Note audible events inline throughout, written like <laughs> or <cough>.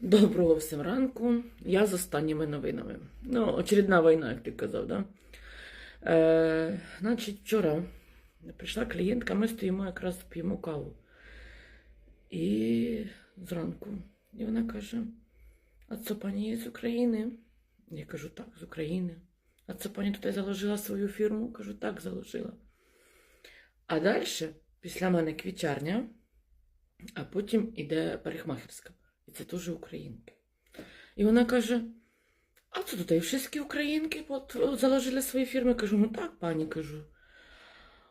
Доброго всім ранку. Я з останніми новинами. Ну, очередна війна, як ти казав, да? Е, значить, вчора прийшла клієнтка, ми стоїмо якраз п'ємо каву. І зранку. І вона каже: А це пані є з України? Я кажу, так, з України. А це пані тут заложила свою фірму? Кажу, так, заложила. А далі, після мене квітчарня, а потім іде парикмахерська. І це теж українки. І вона каже: А це тут і всі українки от, от, заложили свої фірми. Кажу, ну так, пані, кажу.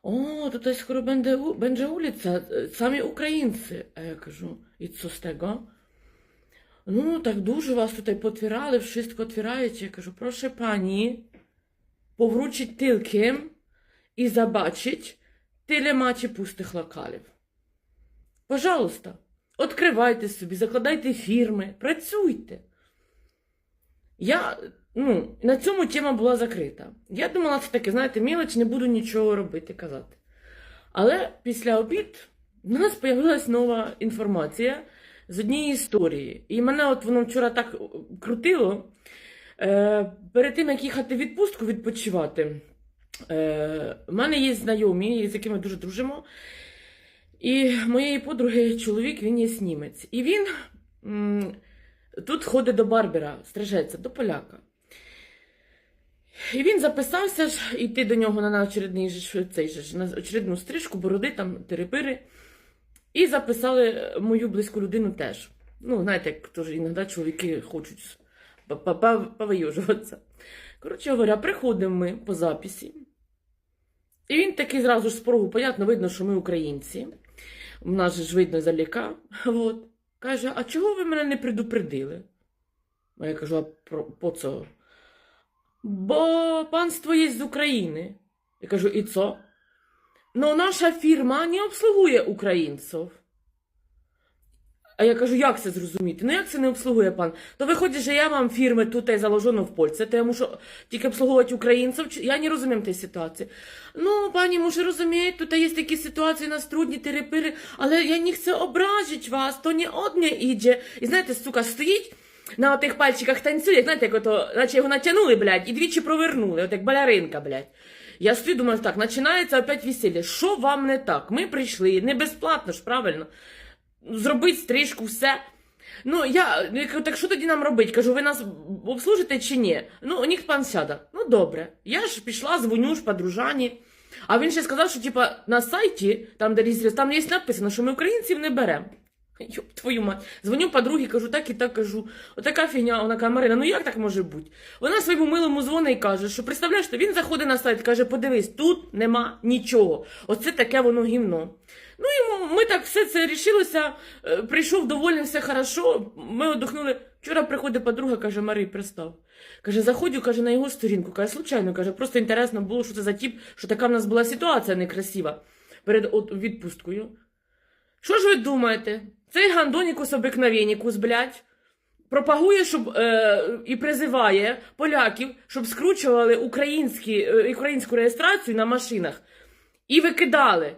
О, тут скоро będzie, u- będzie e, самі українці. А я кажу, і що з того? Ну, так дуже вас тут потвірали, wszystko otwieracie. Я кажу, прошу пані, повручить тільки і забачить, тиле маcie пустих локалів. Пожалуйста, відкривайте собі, закладайте фірми, працюйте. Я, ну, на цьому тема була закрита. Я думала, це таке, знаєте, мілоч, не буду нічого робити, казати. Але після обід в нас з'явилася нова інформація з однієї історії. І мене от воно вчора так крутило. Е, перед тим, як їхати в відпустку відпочивати, е, в мене є знайомі, з якими дуже дружимо. І моєї подруги чоловік, він є німець. І він м, тут ходить до Барбера, стрижеться, до поляка. І він записався ж йти до нього на очередний цей ж, на очередну стрижку, бороди, там, терепири. І записали мою близьку людину теж. Ну, знаєте, як теж іноді чоловіки хочуть по- по- по- повийожуватися. Коротше говоря, приходимо ми по записі. І він такий зразу ж з порогу, понятно, видно, що ми українці. У нас ж видно заляка. <laughs> От. Каже, а чого ви мене не предупредили? А я кажу, а про, по це? Бо панство є з України. Я кажу, і це? Ну, наша фірма не обслугує українців. А я кажу, як це зрозуміти? Ну як це не обслугує пан? То виходить, що я вам фірми тут і заложено в Польщі, то я мушу тільки обслуговувати українців. Я не розумію тієї ситуації. Ну, пані, може розумієте, тут є такі ситуації, нас трудні терепири, але я не chcę ображити вас, то не одне іде. І знаєте, сука, стоїть на отих пальчиках танцює, знаєте, як ото, наче його натягнули, блядь, і двічі провернули, от як балеринка, блядь. Я стою, думаю, так, починається опять весілля. Що вам не так? Ми прийшли, не безплатно ж, правильно? Зробити стрижку, все. Ну, я я так що тоді нам робити? Кажу, ви нас обслужите чи ні? Ну, них пан сяда. Ну, добре. Я ж пішла, дзвоню ж подружані. А він ще сказав, що типа на сайті, там де різріз, там є написано, що ми українців не беремо. <laughs> Йоп, твою мать. Дзвоню подругі, кажу, так і так кажу. Отака фігня, вона каже, Марина, ну як так може бути? Вона своєму милому дзвонить і каже, що представляєш, то він заходить на сайт, каже, подивись, тут нема нічого. Оце таке воно гімно. Ну і ми так все це рішилося. Е, Прийшов довольний, все хорошо. Ми одухнули. Вчора приходить подруга, каже, Марій, пристав. Каже, заходжу, каже, на його сторінку. Каже, случайно, каже, просто інтересно було, що це за тіп, що така в нас була ситуація некрасива перед відпусткою. Що ж ви думаєте? Цей гандонікус обикновенікус, блядь, пропагує щоб, е, і призиває поляків, щоб скручували українські, е, українську реєстрацію на машинах і викидали.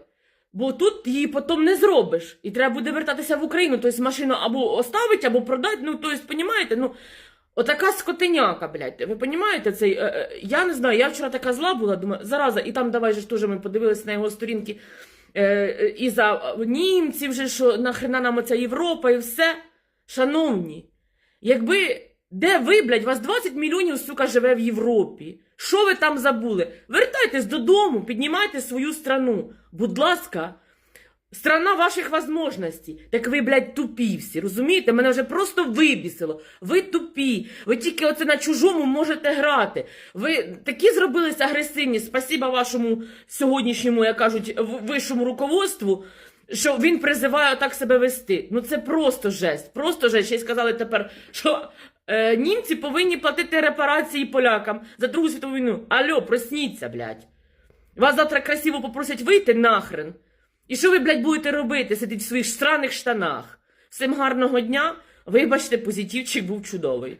Бо тут її потім не зробиш. І треба буде вертатися в Україну. Тобто машину або оставить, або продати. Ну, тобто, понімаєте, ну. Отака скотиняка, блядь. Ви розумієте цей? е, е, я не знаю, я вчора така зла була, думаю, зараза, і там давай же ж теж ми подивилися на його сторінки. Е, е, і за німців, вже, що нахрена нам оця Європа і все. Шановні, якби де ви, блядь, вас 20 мільйонів, сука, живе в Європі. Що ви там забули? Вертайтесь додому, піднімайте свою страну. Будь ласка, страна ваших возможностей. Так ви, блядь, тупі всі, розумієте? Мене вже просто вибісило. Ви тупі. Ви тільки оце на чужому можете грати. Ви такі зробилися агресивні. Спасіба вашому сьогоднішньому, як кажуть, вищому руководству. Що він призиває так себе вести. Ну це просто жесть. Просто жесть. Ще й сказали тепер, що е, німці повинні платити репарації полякам за Другу світову війну. Алло, просніться, блядь. Вас завтра красиво попросять вийти нахрен. І що ви, блядь, будете робити? Сидіть в своїх странних штанах. Всім гарного дня. Вибачте, позитивчик був чудовий.